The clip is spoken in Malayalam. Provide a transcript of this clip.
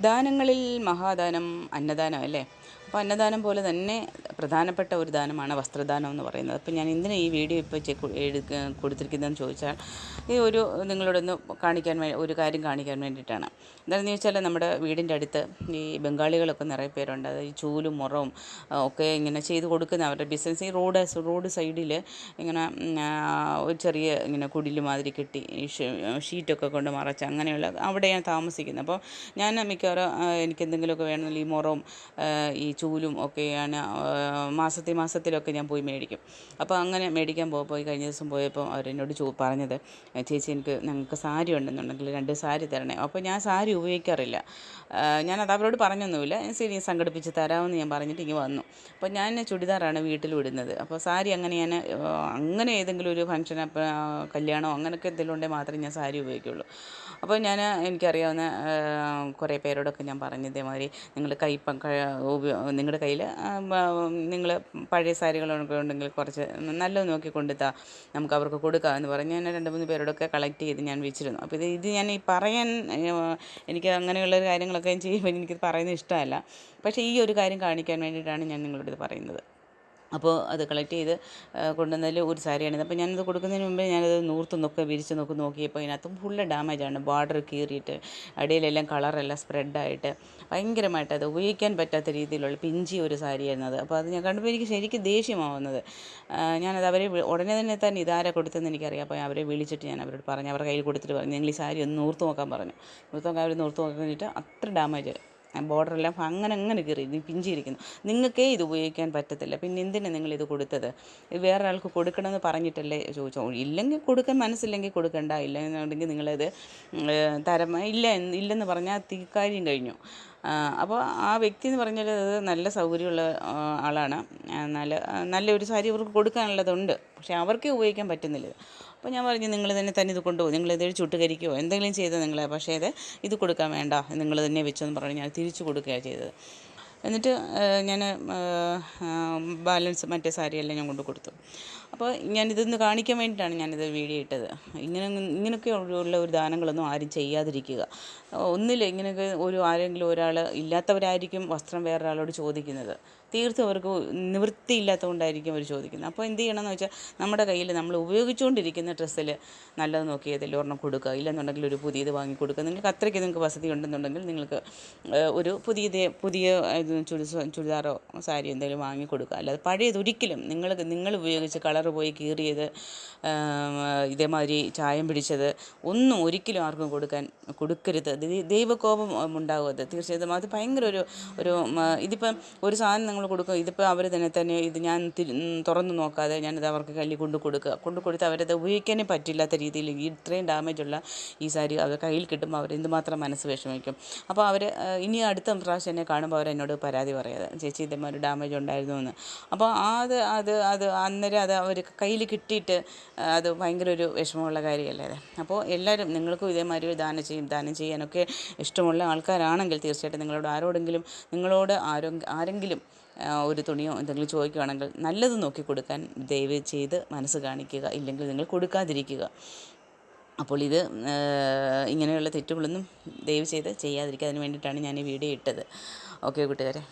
ദാനങ്ങളിൽ മഹാദാനം അന്നദാനം അല്ലേ? അപ്പോൾ അന്നദാനം പോലെ തന്നെ പ്രധാനപ്പെട്ട ഒരു ദാനമാണ് വസ്ത്രദാനം എന്ന് പറയുന്നത്. അപ്പോൾ ഞാൻ എന്തിനാണ് ഈ വീഡിയോ ഇപ്പോൾ കൊടുത്തിരിക്കുന്നതെന്ന് ചോദിച്ചാൽ ഈ ഒരു നിങ്ങളോടൊന്ന് കാണിക്കാൻ വേണ്ടി ഒരു കാര്യം കാണിക്കാൻ വേണ്ടിയിട്ടാണ്. എന്താണെന്ന് ചോദിച്ചാൽ നമ്മുടെ വീടിന്റെ അടുത്ത് ഈ ബംഗാളികളൊക്കെ നിറയെ പേരുണ്ട്. അത് ഈ ചൂലും മുറവും ഒക്കെ ഇങ്ങനെ ചെയ്ത് കൊടുക്കുന്ന അവരുടെ ബിസിനസ് ഈ റോഡ് റോഡ് സൈഡിൽ ഇങ്ങനെ ഒരു ചെറിയ ഇങ്ങനെ കുടിൽ മാതിരി കെട്ടി ഷീറ്റൊക്കെ കൊണ്ട് മറച്ച് അങ്ങനെയുള്ള അവിടെയാണ് താമസിക്കുന്നത്. അപ്പോൾ ഞാൻ മിക്കവാറും എനിക്കെന്തെങ്കിലുമൊക്കെ വേണമെങ്കിൽ ഈ മുറവും ഈ ചൂലും ഒക്കെയാണ് മാസത്തിൽ മാസത്തിലൊക്കെ ഞാൻ പോയി മേടിക്കും. അപ്പോൾ അങ്ങനെ മേടിക്കാൻ പോ പോയി കഴിഞ്ഞ ദിവസം പോയപ്പോൾ അവരെന്നോട് ചോ പറഞ്ഞത് ചേച്ചി എനിക്ക് ഞങ്ങൾക്ക് സാരി ഉണ്ടെന്നുണ്ടെങ്കിൽ രണ്ട് സാരി തരണേ. അപ്പോൾ ഞാൻ സാരി ഉപയോഗിക്കാറില്ല. ഞാൻ ഞാനത് അവരോട് പറഞ്ഞൊന്നുമില്ല. ശരി സംഘടിപ്പിച്ച് തരാമെന്ന് ഞാൻ പറഞ്ഞിട്ട് ഇങ്ങനെ വന്നു. അപ്പോൾ ഞാൻ ചുടിദാറാണ് വീട്ടിൽ വിടുന്നത്. അപ്പോൾ സാരി അങ്ങനെ ഞാൻ അങ്ങനെ ഏതെങ്കിലും ഒരു ഫംഗ്ഷൻ കല്യാണം കല്യാണമോ അങ്ങനെയൊക്കെ എന്തെങ്കിലും ഉണ്ടെങ്കിൽ മാത്രമേ ഞാൻ സാരി ഉപയോഗിക്കുള്ളൂ. അപ്പോൾ ഞാൻ എനിക്കറിയാവുന്ന കുറേ പേരോടൊക്കെ ഞാൻ പറഞ്ഞു ഇതേമാതിരി നിങ്ങൾ കൈ പ- ക- ഉപയോ- നിങ്ങളുടെ കയ്യിൽ നിങ്ങൾ പഴയ സാരികളൊക്കെ ഉണ്ടെങ്കിൽ കുറച്ച് നല്ലത് നോക്കി കൊണ്ടുത്താ നമുക്ക് അവർക്ക് കൊടുക്കാം എന്ന് പറഞ്ഞ് ഞാൻ രണ്ട് മൂന്ന് പേരോടൊക്കെ കളക്ട് ചെയ്ത് ഞാൻ വെച്ചിരുന്നു. അപ്പോൾ ഇത് ഇത് ഞാൻ ഈ പറയാൻ എനിക്ക് അങ്ങനെയുള്ള കാര്യങ്ങളൊക്കെ ചെയ്യുമ്പോൾ എനിക്കിത് പറയുന്നത് ഇഷ്ടമല്ല. പക്ഷേ ഈ ഒരു കാര്യം കാണിക്കാൻ വേണ്ടിയിട്ടാണ് ഞാൻ നിങ്ങളോട് ഇത് പറയുന്നത്. അപ്പോൾ അത് കളക്ട് ചെയ്ത് കൊണ്ടുവന്നതിൽ ഒരു സാരിയാണിത് അപ്പോൾ ഞാനത് കൊടുക്കുന്നതിന് മുമ്പേ ഞാനത് നൂർത്ത് നോക്കി വിരിച്ച് നോക്കി നോക്കിയപ്പോൾ ഇതിനകത്ത് ഫുള്ള് ഡാമേജാണ് ബോർഡർ കീറിയിട്ട് അടിയിലെല്ലാം കളറെല്ലാം സ്പ്രെഡായിട്ട് ഭയങ്കരമായിട്ട് അത് ഉപയോഗിക്കാൻ പറ്റാത്ത രീതിയിലുള്ള പിഞ്ചി ഒരു സാരിയായിരുന്നു അത്. അപ്പോൾ അത് ഞാൻ കണ്ടപ്പോൾ എനിക്ക് ശരിക്കും ദേഷ്യമാവുന്നത്. ഞാനത് അവരെ ഉടനെ തന്നെ തന്നെ ഇതാരെ കൊടുത്തതെന്ന് എനിക്കറിയാം. അപ്പോൾ അവരെ വിളിച്ചിട്ട് ഞാൻ അവരോട് പറഞ്ഞു അവരുടെ കയ്യിൽ കൊടുത്തിട്ട് പറഞ്ഞു നിങ്ങൾ ഈ സാരി ഒന്ന് നൂർത്ത് നോക്കാൻ പറഞ്ഞു. നൂർത്ത് നോക്കാൻ അവർ നൂർത്ത് നോക്കാൻ കഴിഞ്ഞിട്ട് അത്ര ഡാമേജ് ബോർഡറെല്ലാം അങ്ങനെ അങ്ങനെ കീറി പിഞ്ചിയിരിക്കുന്നു നിങ്ങൾക്കേ ഇത് ഉപയോഗിക്കാൻ പറ്റത്തില്ല. പിന്നെ എന്തിനാണ് ഇത് കൊടുത്തത്? വേറെ ആൾക്ക് കൊടുക്കണമെന്ന് പറഞ്ഞിട്ടല്ലേ ചോദിച്ചോ? ഇല്ലെങ്കിൽ കൊടുക്കാൻ മനസ്സില്ലെങ്കിൽ കൊടുക്കണ്ട. ഇല്ല എന്നുണ്ടെങ്കിൽ നിങ്ങളത് തരം ഇല്ല ഇല്ലെന്ന് പറഞ്ഞാൽ തീക്കാര്യം കാര്യം കഴിഞ്ഞു. അപ്പോൾ ആ വ്യക്തി എന്ന് പറഞ്ഞാൽ അത് നല്ല സൗകര്യമുള്ള ആളാണ്. നല്ല നല്ലൊരു സാരി അവർക്ക് കൊടുക്കാനുള്ളതുണ്ട്. പക്ഷേ അവർക്കേ ഉപയോഗിക്കാൻ പറ്റുന്നില്ല. അപ്പോൾ ഞാൻ പറഞ്ഞു നിങ്ങൾ തന്നെ തന്നെ ഇത് കൊണ്ടുപോകും. നിങ്ങൾ ഇത് ചുട്ട് കരിക്കുകയോ എന്തെങ്കിലും ചെയ്ത് നിങ്ങൾ പക്ഷേ ഇത് ഇത് കൊടുക്കാൻ വേണ്ട. നിങ്ങൾ തന്നെ വെച്ചെന്ന് പറഞ്ഞ് ഞാൻ തിരിച്ചു കൊടുക്കുകയാണ് ചെയ്തത്. എന്നിട്ട് ഞാൻ ബാലൻസ് മറ്റേ സാരിയെല്ലാം ഞാൻ കൊണ്ട് കൊടുത്തു. അപ്പോൾ ഞാനിതൊന്ന് കാണിക്കാൻ വേണ്ടിയിട്ടാണ് ഞാനിത് വീഡിയോ ഇട്ടത്. ഇങ്ങനെ ഇങ്ങനെയൊക്കെ ഉള്ള ഒരു ദാനങ്ങളൊന്നും ആരും ചെയ്യാതിരിക്കുക. ഒന്നില്ല ഇങ്ങനെയൊക്കെ ഒരു ആരെങ്കിലും ഒരാൾ ഇല്ലാത്തവരായിരിക്കും വസ്ത്രം വേറൊരാളോട് ചോദിക്കുന്നത്. തീർത്തും അവർക്ക് നിവൃത്തിയില്ലാത്തതുകൊണ്ടായിരിക്കും അവർ ചോദിക്കുന്നത്. അപ്പോൾ എന്ത് ചെയ്യണമെന്ന് വെച്ചാൽ നമ്മുടെ കയ്യിൽ നമ്മൾ ഉപയോഗിച്ചുകൊണ്ടിരിക്കുന്ന ഡ്രസ്സിൽ നല്ലത് നോക്കി ഏതെങ്കിലും ഒരെണ്ണം കൊടുക്കുക. ഇല്ലെന്നുണ്ടെങ്കിൽ ഒരു പുതിയത് വാങ്ങി കൊടുക്കുക. നിങ്ങൾക്ക് അത്രയ്ക്ക് നിങ്ങൾക്ക് വസതി ഉണ്ടെന്നുണ്ടെങ്കിൽ നിങ്ങൾക്ക് ഒരു പുതിയത് പുതിയ ചുരിദാറോ സാരി എന്തെങ്കിലും വാങ്ങി കൊടുക്കുക. അല്ലാതെ പഴയത് ഒരിക്കലും നിങ്ങൾ നിങ്ങൾ ഉപയോഗിച്ച് കളർ പോയി കീറിയത് ഇതേമാതിരി ചായം പിടിച്ചത്. ഒന്നും ഒരിക്കലും ആർക്കും കൊടുക്കാൻ കൊടുക്കരുത്. ദൈവകോപം ഉണ്ടാകും അത്. തീർച്ചയായിട്ടും അത് ഭയങ്കര ഒരു ഒരു ഇതിപ്പം ഒരു സാധനം നിങ്ങൾ കൊടുക്കും ഇതിപ്പോൾ അവർ തന്നെ തന്നെ ഇത് ഞാൻ തുറന്നു നോക്കാതെ ഞാനിത് അവർക്ക് കയ്യിൽ കൊണ്ട് കൊടുക്കുക. കൊണ്ട് കൊടുത്ത് അവരത് ഉപയോഗിക്കാനേ പറ്റില്ലാത്ത രീതിയിൽ ഇത്രയും ഡാമേജുള്ള ഈ സാരി അവർ കയ്യിൽ കിട്ടുമ്പോൾ അവർ എന്തുമാത്രം മനസ്സ് വിഷമിക്കും. അപ്പോൾ അവർ ഇനി അടുത്ത പ്രാവശ്യം എന്നെ കാണുമ്പോൾ അവർ എന്നോട് പരാതി പറയാതെ ചേച്ചി ഇതേമാതിരി ഡാമേജ് ഉണ്ടായിരുന്നു എന്ന്. അപ്പോൾ അത് അത് അത് അന്നേരം അത് അവർ കയ്യിൽ കിട്ടിയിട്ട് അത് ഭയങ്കര ഒരു വിഷമമുള്ള കാര്യമല്ലേ അതെ? അപ്പോൾ എല്ലാവരും നിങ്ങൾക്കും ഇതേമാതിരി ഒരു ദാനം ചെയ്യും ദാനം ചെയ്യാനൊക്കെ ഇഷ്ടമുള്ള ആൾക്കാരാണെങ്കിൽ തീർച്ചയായിട്ടും നിങ്ങളോട് ആരോടെങ്കിലും നിങ്ങളോട് ആരോ ആരെങ്കിലും ഒരു തുണിയോ എന്തെങ്കിലും ചോദിക്കുകയാണെങ്കിൽ നല്ലത് നോക്കി കൊടുക്കാൻ ദയവ് ചെയ്ത് മനസ്സ് കാണിക്കുക ഇല്ലെങ്കിൽ നിങ്ങൾ കൊടുക്കാതിരിക്കുക. അപ്പോൾ ഇത് ഇങ്ങനെയുള്ള തെറ്റുകളൊന്നും ദയവ് ചെയ്ത് ചെയ്യാതിരിക്കുക. അതിന് വേണ്ടിയിട്ടാണ് ഞാൻ ഈ വീഡിയോ ഇട്ടത്. ഓക്കെ കൂട്ടുകാരെ.